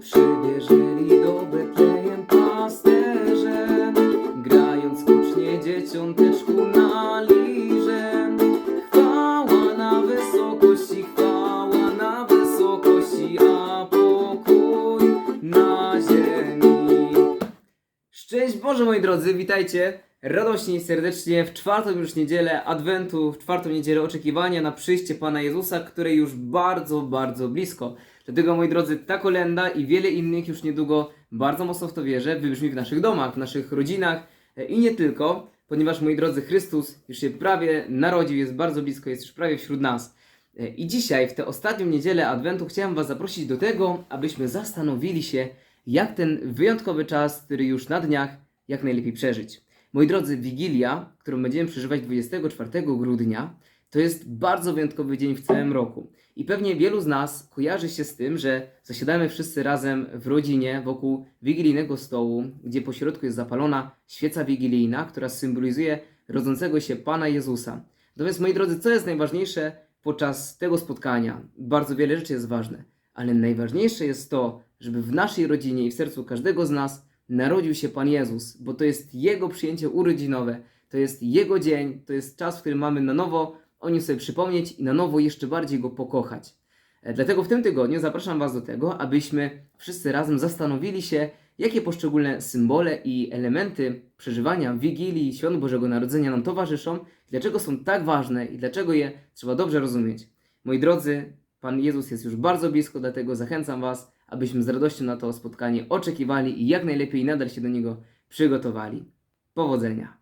Przybierzeli do Betlejem pasterze, grając hucznie dzieciąteczku na lirze. Chwała na wysokości, chwała na wysokości, a pokój na ziemi. Szczęść Boże moi drodzy, witajcie radośnie i serdecznie w czwartą już niedzielę Adwentu, w czwartą niedzielę oczekiwania na przyjście Pana Jezusa, które już bardzo, bardzo blisko. Dlatego moi drodzy, ta kolenda i wiele innych już niedługo bardzo mocno w to wierzę, wybrzmi w naszych domach, w naszych rodzinach i nie tylko, ponieważ moi drodzy, Chrystus już się prawie narodził, jest bardzo blisko, jest już prawie wśród nas. I dzisiaj, w tę ostatnią niedzielę Adwentu, chciałem Was zaprosić do tego, abyśmy zastanowili się, jak ten wyjątkowy czas, który już na dniach, jak najlepiej przeżyć. Moi drodzy, Wigilia, którą będziemy przeżywać 24 grudnia, to jest bardzo wyjątkowy dzień w całym roku. I pewnie wielu z nas kojarzy się z tym, że zasiadamy wszyscy razem w rodzinie wokół wigilijnego stołu, gdzie po środku jest zapalona świeca wigilijna, która symbolizuje rodzącego się Pana Jezusa. Natomiast moi drodzy, co jest najważniejsze podczas tego spotkania? Bardzo wiele rzeczy jest ważne, ale najważniejsze jest to, żeby w naszej rodzinie i w sercu każdego z nas narodził się Pan Jezus, bo to jest Jego przyjęcie urodzinowe, to jest Jego dzień, to jest czas, w którym mamy na nowo o nim sobie przypomnieć i na nowo jeszcze bardziej Go pokochać. E, Dlatego w tym tygodniu zapraszam Was do tego, abyśmy wszyscy razem zastanowili się, jakie poszczególne symbole i elementy przeżywania Wigilii Świąt Bożego Narodzenia nam towarzyszą, dlaczego są tak ważne i dlaczego je trzeba dobrze rozumieć. Moi drodzy, Pan Jezus jest już bardzo blisko, dlatego zachęcam Was, abyśmy z radością na to spotkanie oczekiwali i jak najlepiej nadal się do niego przygotowali. Powodzenia!